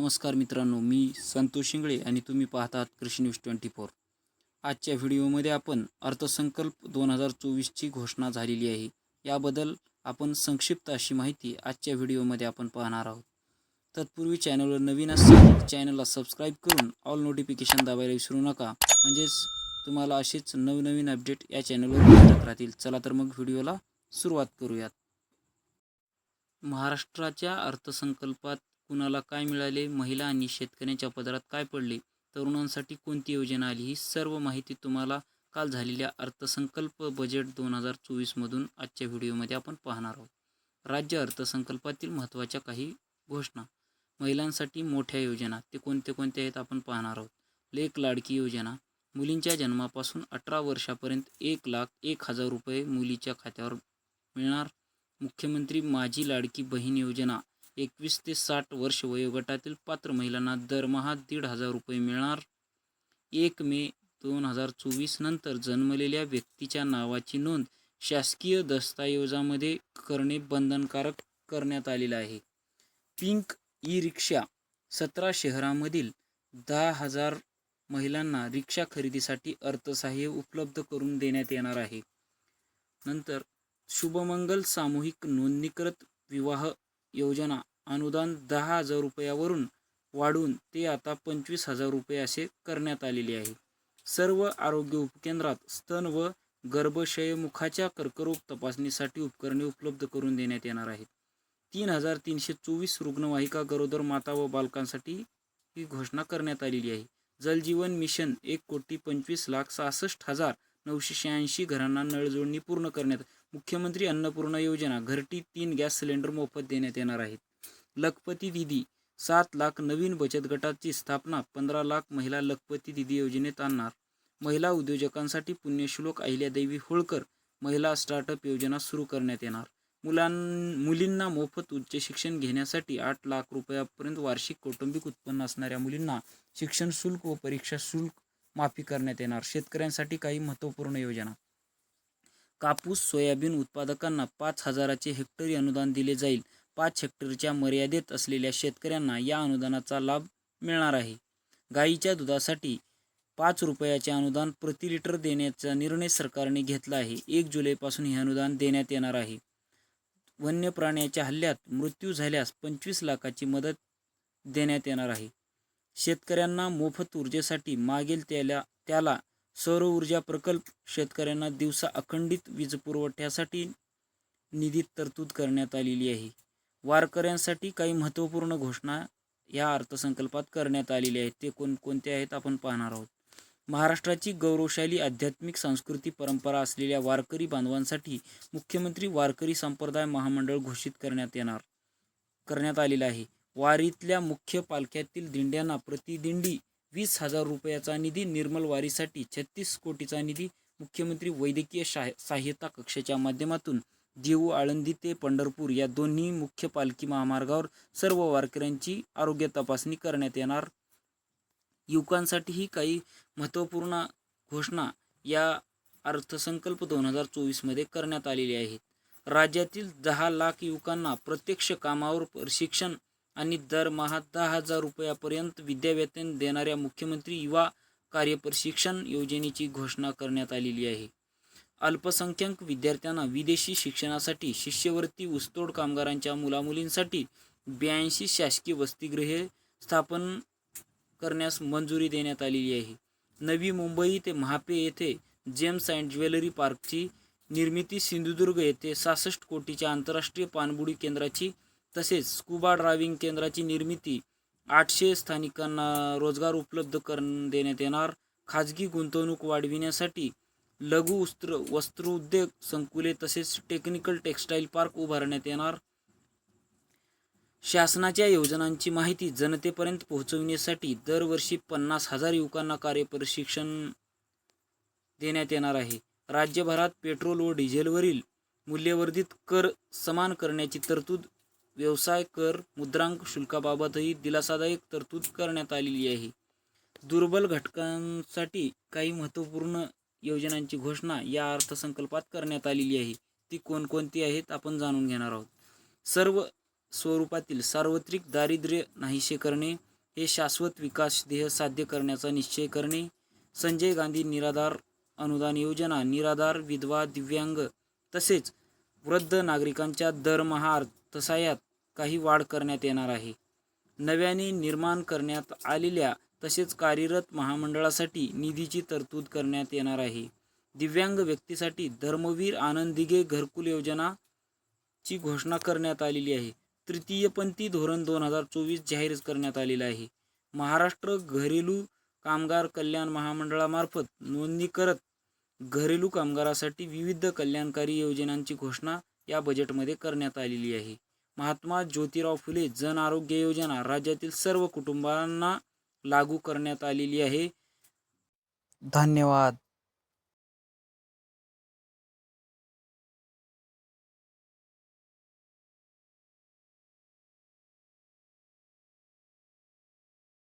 नमस्कार मित्रांनो मी संतोष शिंगळे आणि तुम्ही पाहतात कृषी न्यूज ट्वेंटी फोर. आजच्या व्हिडिओमध्ये आपण अर्थसंकल्प दोन हजार चोवीसची घोषणा झालेली आहे. याबद्दल आपण संक्षिप्त अशी माहिती आजच्या व्हिडिओमध्ये आपण पाहणार आहोत. तत्पूर्वी चॅनलवर नवीन असतील चॅनलला सबस्क्राईब करून ऑल नोटिफिकेशन दाबायला विसरू नका. म्हणजेच तुम्हाला असेच नवनवीन अपडेट या चॅनलवर मिळत राहतील. चला तर मग व्हिडिओला सुरुवात करूयात. महाराष्ट्राच्या अर्थसंकल्पात कुणाला काय मिळाले महिला आणि शेतकऱ्यांच्या पदरात काय पडले तरुणांसाठी कोणती योजना आली ही सर्व माहिती तुम्हाला काल झालेल्या अर्थसंकल्प बजेट दोन हजार चोवीसमधून आजच्या व्हिडिओमध्ये आपण पाहणार आहोत. राज्य अर्थसंकल्पातील महत्त्वाच्या काही घोषणा. महिलांसाठी मोठ्या योजना ते कोणते कोणते आहेत आपण पाहणार आहोत. लेख लाडकी योजना. मुलींच्या जन्मापासून अठरा वर्षापर्यंत एक लाख एक हजार रुपये मुलीच्या खात्यावर मिळणार. मुख्यमंत्री माझी लाडकी बहीण योजना एकवीस ते साठ वर्ष वयोगटातील पात्र महिलांना दरमहा दीड हजार रुपये मिळणार. एक मे दोन हजार चोवीस नंतर जन्मलेल्या व्यक्तीच्या नावाची नोंद शासकीय दस्तऐवजामध्ये करणे बंधनकारक करण्यात आलेलं आहे. पिंक ई रिक्षा सतरा शहरामधील दहा हजार महिलांना रिक्षा खरेदीसाठी अर्थसहाय्य उपलब्ध करून देण्यात येणार आहे. नंतर शुभमंगल सामूहिक नोंदणीकृत विवाह योजना अनुदान दहा हजार रुपयावरून वाढून ते आता पंचवीस हजार रुपये असे करण्यात आलेले आहे. सर्व आरोग्य उपकेंद्रात स्तन व गर्भाशयमुखाच्या कर्करोग तपासणीसाठी उपकरणे उपलब्ध करून देण्यात येणार आहेत. तीन हजार तीनशे चोवीस रुग्णवाहिका गरोदर माता व बालकांसाठी ही घोषणा करण्यात आलेली आहे. जलजीवन मिशन एक कोटी पंचवीस लाख सहासष्ट हजार नऊशे शहाऐंशी घरांना नळजोडणी पूर्ण करण्यात मुख्यमंत्री अन्नपूर्णा योजना घरटी तीन गॅस सिलेंडर मोफत देण्यात येणार आहेत. लखपती दिदी सात लाख नवीन बचत गटाची स्थापना पंधरा लाख महिला लखपती दिदी योजनेत आणणार. महिला उद्योजकांसाठी पुण्यश्लोक अहिल्यादेवी होळकर महिला स्टार्टअप योजना सुरू करण्यात येणार. मुलां मुलींना मोफत उच्च शिक्षण घेण्यासाठी आठ लाख रुपयापर्यंत वार्षिक कौटुंबिक उत्पन्न असणाऱ्या मुलींना शिक्षण शुल्क व परीक्षा शुल्क माफी करण्यात येणार. शेतकऱ्यांसाठी काही महत्त्वपूर्ण योजना. कापूस सोयाबीन उत्पादकांना पाच हजाराचे हेक्टरी अनुदान दिले जाईल. पाच हेक्टरच्या मर्यादेत असलेल्या शेतकऱ्यांना या अनुदानाचा लाभ मिळणार आहे. गाईच्या दुधासाठी पाच रुपयाचे अनुदान प्रति लिटर देण्याचा निर्णय सरकारने घेतला आहे. एक जुलैपासून हे अनुदान देण्यात येणार आहे. वन्य प्राण्याच्या हल्ल्यात मृत्यू झाल्यास पंचवीस लाखाची मदत देण्यात येणार आहे. शेतकऱ्यांना मोफत ऊर्जेसाठी मागेल त्याला त्याला सौर ऊर्जा प्रकल्प शेतकऱ्यांना दिवसा अखंडित वीज पुरवठ्यासाठी निधीत तरतूद करण्यात आलेली आहे. वारकऱ्यांसाठी काही महत्त्वपूर्ण घोषणा या अर्थसंकल्पात करण्यात आलेली आहेत. ते कोणकोणते आहेत आपण पाहणार आहोत. महाराष्ट्राची गौरवशाली आध्यात्मिक सांस्कृतिक परंपरा असलेल्या वारकरी बांधवांसाठी मुख्यमंत्री वारकरी संप्रदाय महामंडळ घोषित करण्यात येणार करण्यात आलेलं आहे. वारीतल्या मुख्य पालख्यातील दिंड्यांना प्रतिदिंडी वीस हजार रुपयाचा निधी निर्मल वारीसाठी छत्तीस कोटीचा निधी मुख्यमंत्री वैद्यकीय शाह सहाय्यता कक्षाच्या माध्यमातून जेऊ आळंदी ते पंढरपूर या दोन्ही मुख्य पालखी महामार्गावर सर्व वारकऱ्यांची आरोग्य तपासणी करण्यात येणार. युवकांसाठीही काही महत्त्वपूर्ण घोषणा या अर्थसंकल्प दोन हजार चोवीसमध्ये करण्यात आलेली आहेत. राज्यातील दहा लाख युवकांना प्रत्यक्ष कामावर प्रशिक्षण आणि दरमहा दहा हजार रुपयापर्यंत विद्यावेतन देणाऱ्या मुख्यमंत्री युवा कार्यप्रशिक्षण योजनेची घोषणा करण्यात आलेली आहे. अल्पसंख्याक विद्यार्थ्यांना विदेशी शिक्षणासाठी शिष्यवृत्ती ऊसतोड कामगारांच्या मुलामुलींसाठी ब्याऐंशी शासकीय वसतिगृहे स्थापन करण्यास मंजुरी देण्यात आलेली आहे. नवी मुंबई ते महापे येथे जेम्स अँड ज्वेलरी पार्कची निर्मिती सिंधुदुर्ग येथे सहासष्ट कोटीच्या आंतरराष्ट्रीय पाणबुडी केंद्राची तसेच स्कुबा ड्रायव्हिंग केंद्राची निर्मिती आठशे स्थानिकांना रोजगार उपलब्ध करून देण्यात येणार. खाजगी गुंतवणूक वाढविण्यासाठी लघु वस्त्र वस्त्रोद्योग संकुले तसेच टेक्निकल टेक्स्टाईल पार्क उभारण्यात येणार. शासनाच्या योजनांची माहिती जनतेपर्यंत पोहोचविण्यासाठी दरवर्षी पन्नास हजार युवकांना कार्यप्रशिक्षण देण्यात येणार आहे. राज्यभरात पेट्रोल व डिझेलवरील मूल्यवर्धित कर समान करण्याची तरतूद व्यवसाय कर मुद्रांक शुल्काबाबतही दिलासादायक तरतूद करण्यात आलेली आहे. दुर्बल घटकांसाठी काही महत्त्वपूर्ण योजनांची घोषणा या अर्थसंकल्पात करण्यात आलेली आहे. ती कोणकोणती आहेत आपण जाणून घेणार आहोत. सर्व स्वरूपातील सार्वत्रिक दारिद्र्य नाहीसे करणे हे शाश्वत विकास ध्येय साध्य करण्याचा निश्चय करणे संजय गांधी निराधार अनुदान योजना निराधार विधवा दिव्यांग तसेच वृद्ध नागरिकांच्या दरमहा तसायात काही वाढ करण्यात येणार आहे. नव्याने निर्माण करण्यात आलेल्या तसेच कार्यरत महामंडळासाठी निधीची तरतूद करण्यात येणार आहे. दिव्यांग व्यक्तीसाठी धर्मवीर आनंद दिघे घरकुल योजना ची घोषणा करण्यात आलेली आहे. तृतीयपंथी धोरण दोन हजार चोवीस जाहीर करण्यात आलेलं आहे. महाराष्ट्र घरेलू कामगार कल्याण महामंडळामार्फत नोंदणी करत घरेलू कामगारासाठी विविध कल्याणकारी योजनांची घोषणा या बजेटमध्ये करण्यात आलेली आहे. महात्मा ज्योतिराव फुले जन आरोग्य योजना राज्यातील सर्व कुटुंबांना लागू करण्यात आलेली आहे. धन्यवाद.